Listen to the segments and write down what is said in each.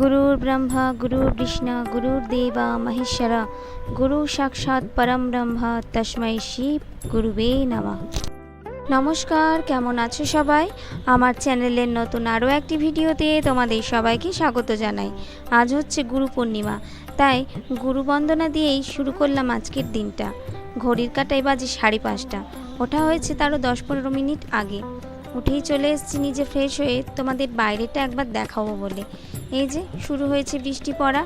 গুরুর ব্রহ্মা গুরুর দেবা মহেশ্বরা গুরু সাক্ষাৎ পরম ব্রহ্মা তস্মৈ শিব গুরুবে নমঃ নমস্কার কেমন আছো সবাই? আমার চ্যানেলের নতুন আরও একটি ভিডিওতে তোমাদের সবাইকে স্বাগত জানাই। আজ হচ্ছে গুরু পূর্ণিমা, তাই গুরু বন্দনা দিয়েই শুরু করলাম আজকের দিনটা। ঘড়ির কাটায় বাজে সাড়ে পাঁচটা, ওঠা হয়েছে তারও দশ পনেরো মিনিট আগে। উঠেই চলে এসেছি নিজে ফ্রেশ হয়ে তোমাদের বাইরেটা একবার দেখাবো বলে। এই যে শুরু হয়েছে বৃষ্টি পড়া।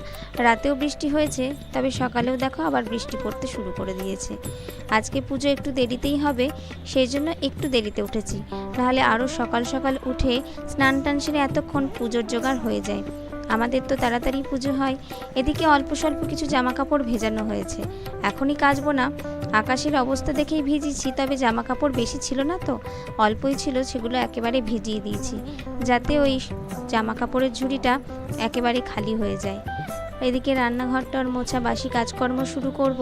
রাতেও বৃষ্টি হয়েছে, তবে সকালেও দেখো আবার বৃষ্টি পড়তে শুরু করে দিয়েছে। আজকে পুজো একটু দেরিতেই হবে, সেই জন্য একটু দেরিতে উঠেছি। তাহলে আরও সকাল সকাল উঠে স্নান টান সেরে এতক্ষণ পুজোর জোগাড় হয়ে যায়। আমাদের তো তাড়াতাড়ি পুজো হয়। এদিকে অল্প স্বল্প কিছু জামাকাপড় ভেজানো হয়েছে। এখনই কাচবো না। আকাশের অবস্থা দেখেই ভিজিয়েছি, তবে জামাকাপড় বেশি ছিল না তো। অল্পই ছিল, সেগুলো একেবারে ভিজিয়ে দিয়েছি, যাতে ওই জামা কাপড়ের ঝুড়িটা একেবারে খালি হয়ে যায়। এদিকে রান্নাঘরটার মোছা বাসি কাজকর্ম শুরু করব।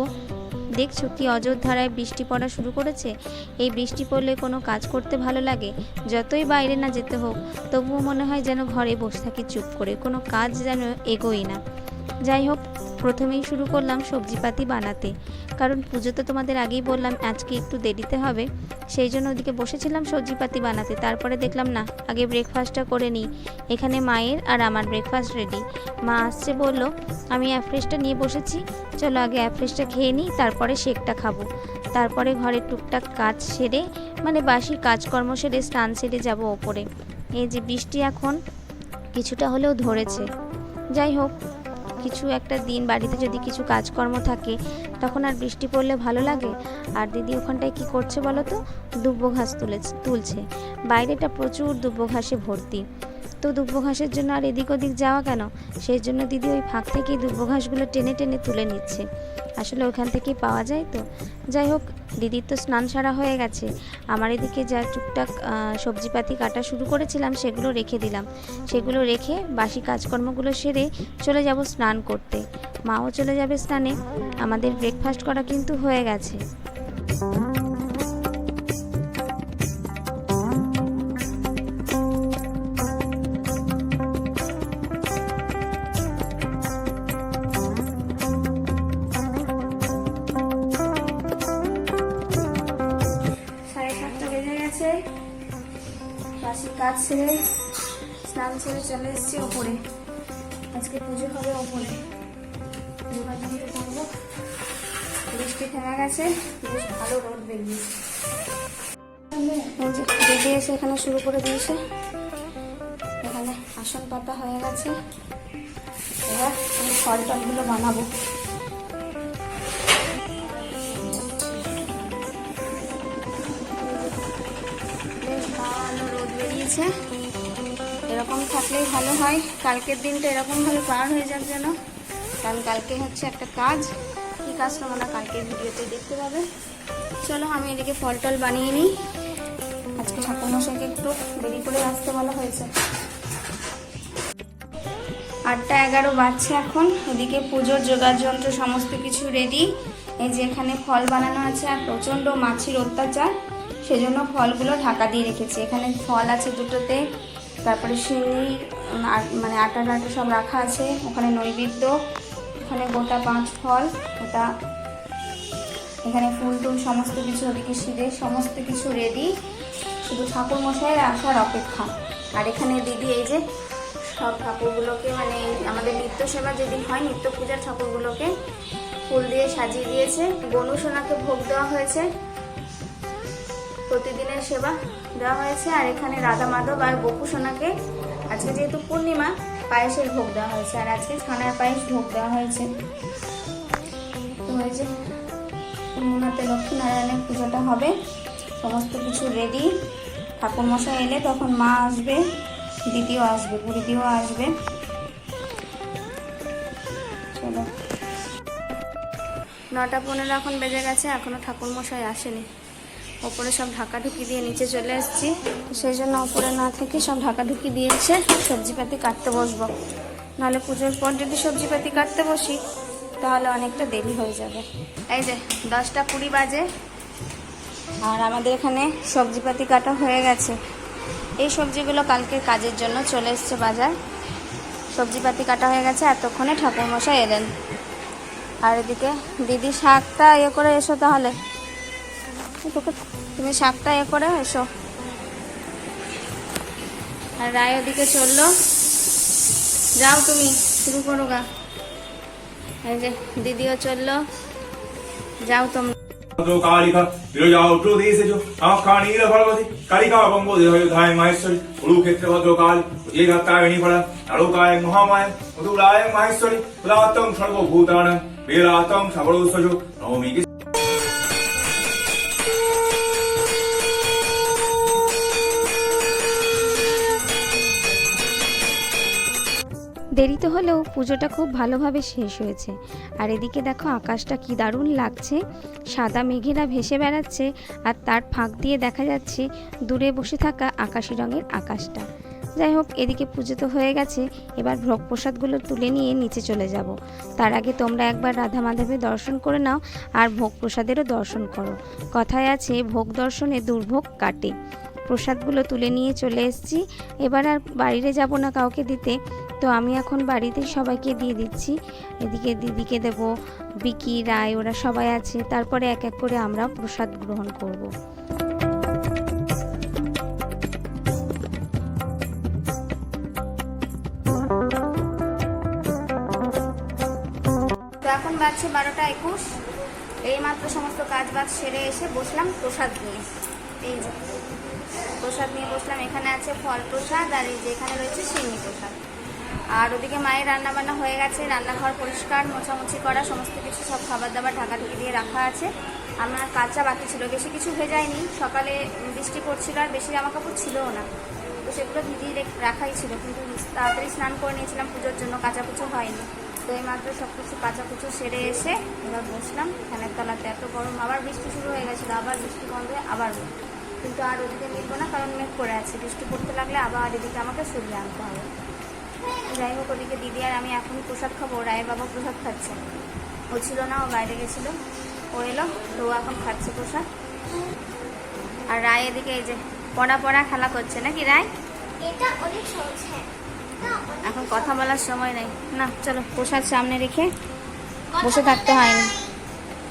দেখছ কি অযোধ্যারায় বৃষ্টি পড়া শুরু করেছে? এই বৃষ্টি পড়লে কোনো কাজ করতে ভালো লাগে? যতই বাইরে না যেতে হোক, তবুও মনে হয় যেন ঘরে বসে থাকি চুপ করে, কোনো কাজ যেন এগোই না। যাই হোক প্রথমেই শুরু করলাম সবজিপাতি বানাতে। কারণ পুজো তো তোমাদের আগেই বললাম, আজকে একটু দেরিতে হবে। সেই জন্য ওদিকে বসেছিলাম সবজিপাতি বানাতে। তারপরে দেখলাম, না, আগে ব্রেকফাস্টটা করে নিই। এখানে মায়ের আর আমার ব্রেকফাস্ট রেডি মা আসছে, বলল, আমি অ্যাফ্রেশটা নিয়ে বসেছি। চলো আগে অ্যাফ্রেশটা খেয়ে নিই, তারপরে শেকটা খাব। তারপরে ঘরে টুকটাক কাজ সেরে মানে বাসি কাজকর্ম সেরে স্নান সেরে যাব ওপরে। এই যে বৃষ্টি এখন, কিছুটা হলেও ধরেছে। যাই হোক কিছু একটা দিন, বাড়িতে যদি কিছু কাজকর্ম থাকে, তখন আর বৃষ্টি পড়লে ভালো লাগে? আর দিদি ওখানটায় কি করছে বলো তো? দুব্বো ঘাস তুলেছে, তুলছে। বাইরেটা প্রচুর দুব্বো ঘাসে ভর্তি। তো দুব্বো ঘাসের জন্য আর এদিক ওদিক যাওয়া কেন? সেই জন্য দিদি ওই ফাঁক থেকেই দুব্বো ঘাসগুলো টেনে টেনে তুলে নিচ্ছে। আসলে ওখান থেকেই পাওয়া যায় তো। যাই হোক, দিদির তো স্নান সারা হয়ে গেছে। আমার এদিকে যা টুকটাক সবজিপাতি কাটা শুরু করেছিলাম, সেগুলো রেখে দিলাম। সেগুলো রেখে বাসি কাজকর্মগুলো সেরে চলে যাব স্নান করতে। মাও চলে যাবে স্নানে। আমাদের ব্রেকফাস্ট করা কিন্তু হয়ে গেছে। কাজ স্নান সেরে চলে এসেছি ওপরে। আজকে পুজো হবে ওপরে। করব। বৃষ্টি থেমে গেছে, বেশ ভালো রোদ বেরিয়েছে। এই এসে এখানে শুরু করে দিয়েছে। এখানে আসন পাতা হয়ে গেছে। এবার আমি ফল টলগুলো বানাবো। বেরিয়েছে এরকম থাকলেই ভালো হয়। কালকের দিনটা এরকমভাবে পার হয়ে যাক যেন। কারণ কালকে হচ্ছে একটা কাজ। কী কাজ তোমরা কালকের ভিডিওতে দেখতে পাবে? চলো আমি এদিকে ফল টল বানিয়ে নিই। আজকে ঠাকুরমশাইকে একটু দেরি করে আসতে বলা হয়েছে। আটটা এগারো বাজছে এখন। এদিকে পুজোর জোগাড় যন্ত্র সমস্ত কিছু রেডি এই যে এখানে ফল বানানো আছে আর প্রচণ্ড মাছির অত্যাচার। সেজন্য ফলগুলো ঢাকা দিয়ে রেখেছি। এখানে ফল আছে দুটোতে, তারপরে আর- মানে আটা টাটা সব রাখা আছে। ওখানে নৈবেদ্য, ওখানে গোটা পাঁচ ফল ওটা এখানে ফুল টুল সমস্ত কিছু ওদিকে সিঁড়ে সমস্ত কিছু রেডি শুধু ঠাকুর মশাইয়ের আসার অপেক্ষা। আর এখানে দিদি এই যে সব ঠাকুরগুলোকে মানে আমাদের নিত্য সেবা যেদিন হয় নিত্য পূজার ঠাকুরগুলোকে ফুল দিয়ে সাজিয়ে দিয়েছে। গনু সোনাকে ভোগ দেওয়া হয়েছে। প্রতিদিনের সেবা দেওয়া হয়েছে। আর এখানে রাধা মাধব আর গোপু সোনাকে আজকে যেহেতু পূর্ণিমা, পায়েসের ভোগ দেওয়া হয়েছে। আর আজকে ছানার পায়েস ভোগ দেওয়া হয়েছে। তো যে পূর্ণিমাতে লক্ষ্মীনারায়ণের পুজোটা হবে, সমস্ত কিছু রেডি ঠাকুরমশাই এলে তখন মা আসবে, দিদিও আসবে, বুড়িদিও আসবে। নটা পনেরো এখন বেজে গেছে, এখনও ঠাকুরমশাই আসেনি। ওপরে সব ঢাকা ঢুকি দিয়ে নিচে চলে এসেছি সেই জন্য ওপরে না থেকে সব ঢাকা ঢুকি দিয়েছে সবজিপাতি কাটতে বসবো। নাহলে পুজোর পর যদি সবজিপাতি কাটতে বসি, তাহলে অনেকটা দেরি হয়ে যাবে। এই যে, দশটা কুড়ি বাজে। আর আমাদের এখানে সবজিপাতি কাটা হয়ে গেছে। এই সবজিগুলো কালকের কাজের জন্য চলে এসছে বাজার। সবজিপাতি কাটা হয়ে গেছে, এতক্ষণে ঠাকুরমশাই এলেন। আর এদিকে দিদি শাকটা ইয়ে করে এসো তাহলে। তোকে তুমি শাকটা ইয়ে করে এসো। আর রায় ওদিকে চলল। যাও তুমি, শুরু করো গা। এই যে, দিদিও চলল। যাও তোমরা। তো কালিকা বিরজাও প্রদেশেজো আখানীল ভগবতী। কালিকা বঙ্গ দেহধায় মাহেশ্বরী। কুরুক্ষেত্র ভদ্রকাল যে গাত্রায়ণী ফলা নারকায় মহামায়, মধুরায় মাহেশ্বরী। উদাত্তম সর্বভূতানাং, বেলাতম সবরোসজো নবমী তো হলেও পুজোটা খুব ভালোভাবে শেষ হয়েছে। আর এদিকে দেখো আকাশটা কি দারুণ লাগছে। সাদা মেঘেরা ভেসে বেড়াচ্ছে আর তার ফাঁক দিয়ে দেখা যাচ্ছে দূরে বসে থাকা আকাশি রঙের আকাশটা। যাই হোক, এদিকে পুজো তো হয়ে গেছে। এবার ভোগ প্রসাদগুলো তুলে নিয়ে নিচে চলে যাব। তার আগে তোমরা একবার রাধা মাধবের দর্শন করে নাও আর ভোগ প্রসাদেরও দর্শন করো। কথায় আছে, ভোগ দর্শনে দুর্ভোগ কাটে। প্রসাদগুলো তুলে নিয়ে চলে এসেছি। এবার আর বাড়িতে যাব না কাউকে দিতে। তো আমি এখন বাড়িতেই সবাইকে দিয়ে দিচ্ছি। এদিকে দিদিকে দেব, বিকি, রায়, ওরা সবাই আছে। তারপরে এক এক করে আমরা প্রসাদ গ্রহণ করব। এখন বাজছে বারোটা একুশ। এই মাত্র সমস্ত কাজ বাজ সেরে এসে বসলাম প্রসাদ নিয়ে। এই প্রসাদ নিয়ে বসলাম। এখানে আছে ফল প্রসাদ আর এই যে এখানে রয়েছে সিন্নি প্রসাদ। আর ওদিকে মায়ের রান্না বান্না হয়ে গেছে, রান্নাঘর পরিষ্কার, মোছামুছি করা, সমস্ত কিছু সব খাবার দাবার ঢাকা ঢাকাঢুকি দিয়ে রাখা আছে। আমার কাঁচা বাকি ছিল, বেশি কিছু যায়নি। সকালে বৃষ্টি পড়ছিল আর বেশি জামা কাপড় ছিলও না। তো সেগুলো ভিজিয়ে রেখ- রাখাই ছিল, কিন্তু তাড়াতাড়ি স্নান করে নিয়েছিলাম, পুজোর জন্য কাঁচা কুচো হয়নি। তো এই মাত্র সব কিছু কাঁচা কুচো সেরে এসে এবার বসলাম। ফ্যানের তলাতে এত গরম, আবার বৃষ্টি শুরু হয়ে গেছিল, আবার বৃষ্টি বন্ধ আবার। কিন্তু আর ওদিকে মিলবো না কারণ মেঘ করে আছে। বৃষ্টি পড়তে লাগলে আবার এদিকে আমাকে সরিয়ে আনতে হবে। যাই হোক ওদিকে দিদি আর আমি এখন প্রসাদ খাব। রায়ের বাবা প্রসাদ খাচ্ছে। ও ছিল না ও বাইরে গেছিল। ও এলো তো এখন খাচ্ছে প্রসাদ। আর রায় এদিকে এই যে পড়া পড়া খেলা করছে নাকি রায়? এটা অনেক সহজ হ্যাঁ। এখন কথা বলার সময় নেই। না চলো প্রসাদ সামনে রেখে বসে থাকতে হয়নি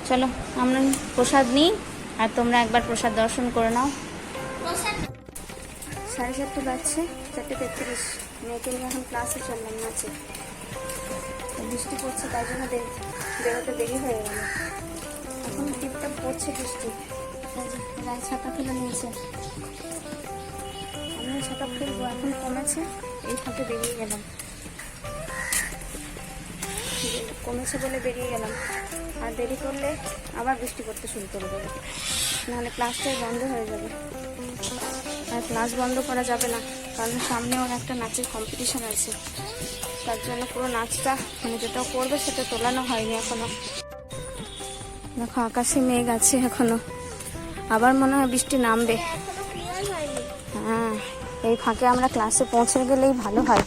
চলো আমরা প্রসাদ নিই। আর তোমরা একবার প্রসাদ দর্শন করে নাও। সাড়ে চারটে বাজছে চারটে তেত্রিশ। মেয়েকে নিয়ে এখন ক্লাসে চললাম নাচে বৃষ্টি পড়ছে তাই জন্য বেরোতে দেরি হয়ে গেল। এখন টিপটাপ পড়ছে বৃষ্টি। রায় ছাতা খুলে নিয়েছে। আমিও ছাতা খুলবো এখন কমেছে। এই ফাঁকে বেরিয়ে গেলাম। কমেছে বলে বেরিয়ে গেলাম। আর দেরি করলে আবার বৃষ্টি পড়তে শুরু করে দেবে। নাহলে ক্লাসটাই বন্ধ হয়ে যাবে। আর ক্লাস বন্ধ করা যাবে না, কারণ সামনে ওর একটা নাচের কম্পিটিশন আছে। তার জন্য পুরো নাচটা মানে যেটা করবে সেটা তোলানো হয়নি এখনও। দেখো, আকাশে মেঘ আছে এখনও। আবার মনে হয় বৃষ্টি নামবে। হ্যাঁ এই ফাঁকে আমরা ক্লাসে পৌঁছে গেলেই ভালো হয়।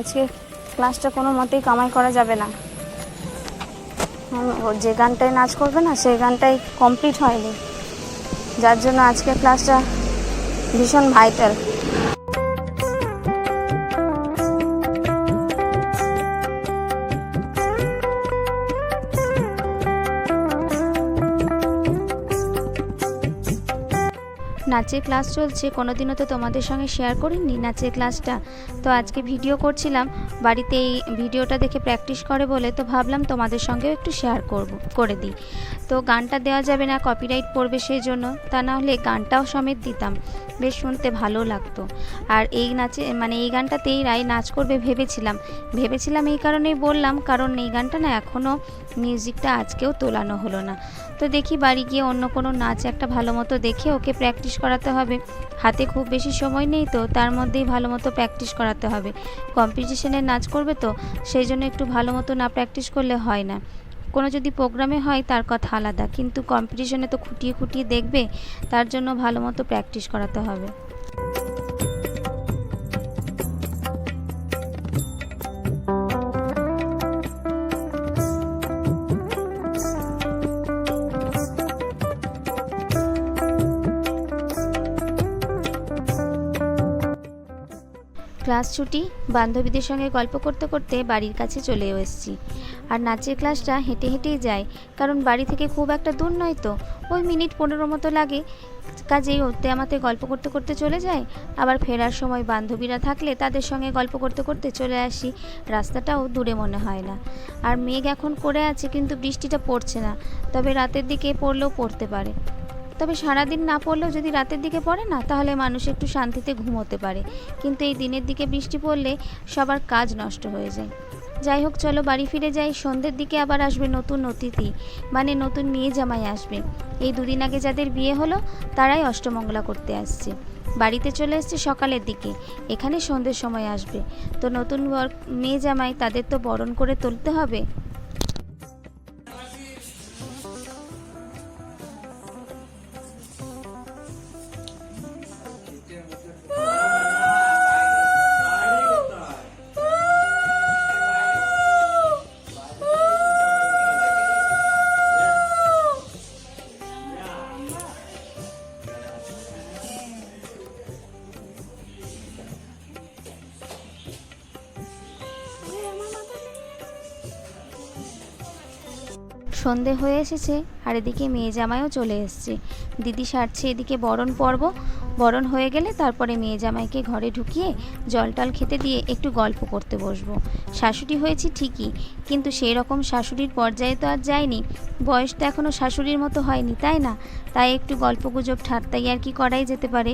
আজকে ক্লাসটা কোনো মতেই কামাই করা যাবে না। যে গানটায় নাচ করবে না, সেই গানটাই কমপ্লিট হয়নি। যার জন্য আজকে ক্লাসটা ভীষণ ভাইটাল নাচের ক্লাস চলছে, কোনোদিনও তো তোমাদের সঙ্গে শেয়ার করিনি নাচের ক্লাসটা। তো আজকে ভিডিও করছিলাম, বাড়িতে এই ভিডিওটা দেখে প্র্যাকটিস করে বলে তো ভাবলাম তোমাদের সঙ্গেও একটু শেয়ার করব, করে দিই। তো গানটা দেওয়া যাবে না কপিরাইট পড়বে সেই জন্য, তা না হলে গানটাও সমেত দিতাম, বেশ শুনতে ভালো লাগতো। আর এই নাচে মানে এই গানটাতেই রায় নাচ করবে ভেবেছিলাম। ভেবেছিলাম এই কারণেই বললাম, কারণ এই গানটা না এখনও মিউজিকটা আজকেও তোলানো হলো না। তো দেখি বাড়ি গিয়ে অন্য কোনো নাচ একটা ভালো মতো দেখে ওকে প্র্যাকটিস করাতে হবে। হাতে খুব বেশি সময় নেই তো, তার মধ্যেই ভালো মতো প্র্যাকটিস করাতে হবে। কম্পিটিশনে নাচ করবে তো, সেই জন্য একটু ভালো মতো না প্র্যাকটিস করলে হয় না। কোনো যদি প্রোগ্রামে হয়, তার কথা আলাদা। কিন্তু কম্পিটিশনে তো খুঁটিয়ে খুঁটিয়ে দেখবে, তার জন্য ভালো মতো প্র্যাকটিস করাতে হবে। ক্লাস ছুটি, বান্ধবীদের সঙ্গে গল্প করতে করতে বাড়ির কাছে চলে এসেছি। আর নাচের ক্লাসটা হেঁটে হেঁটেই যায়, কারণ বাড়ি থেকে খুব একটা দূর নয় তো। ওই মিনিট পনেরো মতো লাগে। কাজেই ওতে আমাতে গল্প করতে করতে চলে যায়। আবার ফেরার সময় বান্ধবীরা থাকলে তাদের সঙ্গে গল্প করতে করতে চলে আসি। রাস্তাটাও দূরে মনে হয় না। আর মেঘ এখন করে আছে, কিন্তু বৃষ্টিটা পড়ছে না। তবে রাতের দিকে পড়লেও পড়তে পারে। তবে সারাদিন না পড়লেও যদি রাতের দিকে পড়ে না, তাহলে মানুষ একটু শান্তিতে ঘুমোতে পারে। কিন্তু এই দিনের দিকে বৃষ্টি পড়লে সবার কাজ নষ্ট হয়ে যায়। যাই হোক, চলো বাড়ি ফিরে যাই। সন্ধ্যের দিকে আবার আসবে নতুন অতিথি মানে নতুন মেয়ে জামাই আসবে। এই দুদিন আগে যাদের বিয়ে হলো, তারাই অষ্টমঙ্গলা করতে আসছে। বাড়িতে চলে এসছে সকালের দিকে, এখানে সন্ধ্যের সময় আসবে। তো নতুন মেয়ে জামাই তাদের তো বরণ করে তুলতে হবে? সন্ধে হয়ে এসেছে আর এদিকে মেয়ে জামাইও চলে এসেছে। দিদি সারছে এদিকে বরণ পর্ব। বরণ হয়ে গেলে তারপরে মেয়ে জামাইকে ঘরে ঢুকিয়ে জল টল খেতে দিয়ে একটু গল্প করতে বসবো। শাশুড়ি হয়েছি ঠিকই, কিন্তু সেই রকম শাশুড়ির পর্যায়ে তো আর যায়নি। বয়স তো এখনও শাশুড়ির মতো হয়নি, তাই না? তাই একটু গল্প গুজব ঠাট্টাই আর কি করাই যেতে পারে।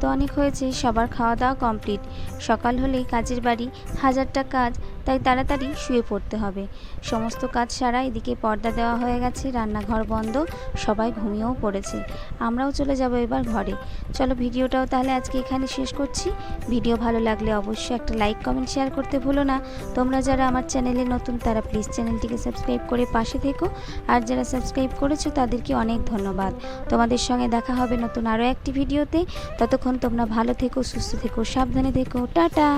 তো অনেক হয়েছে সবার খাওয়া দাওয়া কমপ্লিট। সকাল হলেই কাজের বাড়ি হাজারটা কাজ তাই তাড়াতাড়ি শুয়ে পড়তে হবে। সমস্ত কাজ সারা এদিকে পর্দা দেওয়া হয়ে গেছে, রান্নাঘর বন্ধ, সবাই ঘুমিয়েও পড়েছে। আমরাও চলে যাব এবার ঘরে। চলো ভিডিওটাও তাহলে আজকে এখানে শেষ করছি। ভিডিও ভালো লাগলে অবশ্যই একটা লাইক, কমেন্ট, শেয়ার করতে ভুলো না। তোমরা যারা আমার চ্যানেলে নতুন, তারা প্লিজ চ্যানেলটিকে সাবস্ক্রাইব করে পাশে থেকো। আর যারা সাবস্ক্রাইব করেছ, তাদেরকে অনেক ধন্যবাদ। তোমাদের সঙ্গে দেখা হবে নতুন আরও একটি ভিডিওতে। ততক্ষণ তোমরা ভালো থেকো, সুস্থ থেকো, সাবধানে থেকো। টাটা!